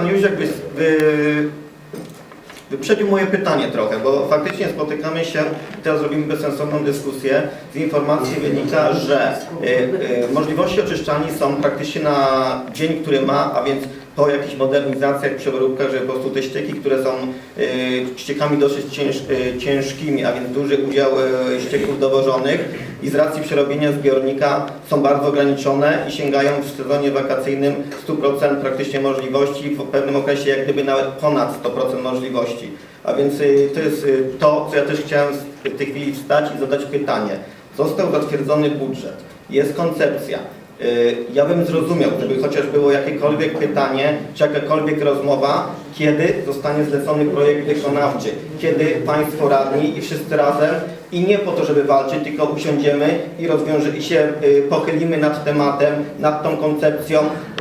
Pan Józek wy, wy, wyprzedził moje pytanie trochę, bo faktycznie spotykamy się, teraz robimy bezsensowną dyskusję, z informacji wynika, że y, y, możliwości oczyszczalni są praktycznie na dzień, który ma, a więc po jakichś modernizacjach, przeróbkach, że po prostu te ścieki, które są y, ściekami dosyć cięż, y, ciężkimi, a więc duży udział y, ścieków dowożonych i z racji przerobienia zbiornika są bardzo ograniczone i sięgają w sezonie wakacyjnym 100% praktycznie możliwości, w pewnym okresie jak gdyby nawet ponad 100% możliwości. A więc to jest to, co ja też chciałem w tej chwili wstać i zadać pytanie. Został zatwierdzony budżet, jest koncepcja. Y, Ja bym zrozumiał, gdyby chociaż było jakiekolwiek pytanie, czy jakakolwiek rozmowa, kiedy zostanie zlecony projekt wykonawczy, kiedy Państwo radni i wszyscy razem i nie po to, żeby walczyć, tylko usiądziemy i rozwiąże i się y, pochylimy nad tematem, nad tą koncepcją,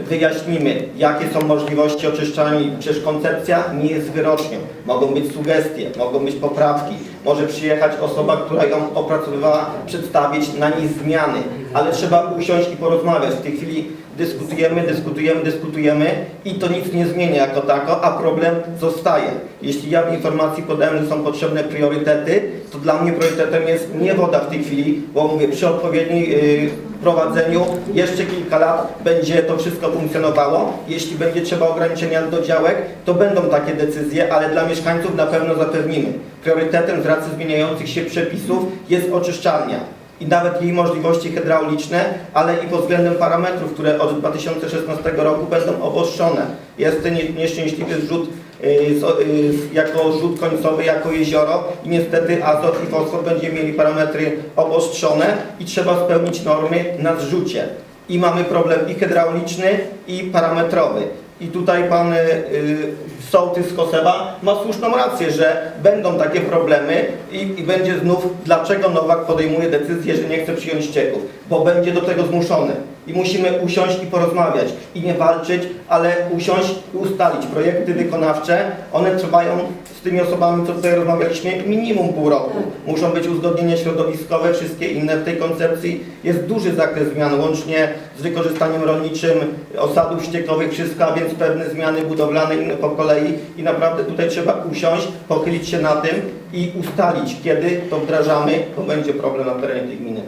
wyjaśnimy, jakie są możliwości oczyszczalni. Przecież koncepcja nie jest wyrocznią. Mogą być sugestie, mogą być poprawki. Może przyjechać osoba, która ją opracowywała, przedstawić na niej zmiany, ale trzeba usiąść i porozmawiać. W tej chwili dyskutujemy, dyskutujemy, dyskutujemy i to nic nie zmienia jako tako, a problem zostaje. Jeśli ja w informacji podałem, że są potrzebne priorytety, to dla mnie priorytetem jest nie woda w tej chwili, bo mówię, przy odpowiednim yy, prowadzeniu jeszcze kilka lat będzie to wszystko funkcjonowało. Jeśli będzie trzeba ograniczenia do działek, to będą takie decyzje, ale dla mieszkańców na pewno zapewnimy. Priorytetem z racji zmieniających się przepisów jest oczyszczalnia i nawet jej możliwości hydrauliczne, ale i pod względem parametrów, które od 2016 roku będą obostrzone. Jest ten nie- nieszczęśliwy zrzut y, y, jako rzut końcowy, jako jezioro i niestety azot i fosfor będziemy mieli parametry obostrzone i trzeba spełnić normy na zrzucie. I mamy problem i hydrauliczny, i parametrowy. I tutaj pan y, y, sołtys z ma słuszną rację, że będą takie problemy i, i będzie znów, dlaczego Nowak podejmuje decyzję, że nie chce przyjąć ścieków, bo będzie do tego zmuszony. I musimy usiąść i porozmawiać i nie walczyć, ale usiąść i ustalić projekty wykonawcze. One trwają z tymi osobami, co tutaj rozmawialiśmy, minimum pół roku. Muszą być uzgodnienia środowiskowe, wszystkie inne w tej koncepcji. Jest duży zakres zmian, łącznie z wykorzystaniem rolniczym osadów ściekowych, wszystko, a więc pewne zmiany budowlane inne po kolei. I naprawdę tutaj trzeba usiąść, pochylić się na tym i ustalić, kiedy to wdrażamy, bo będzie problem na terenie tej gminy.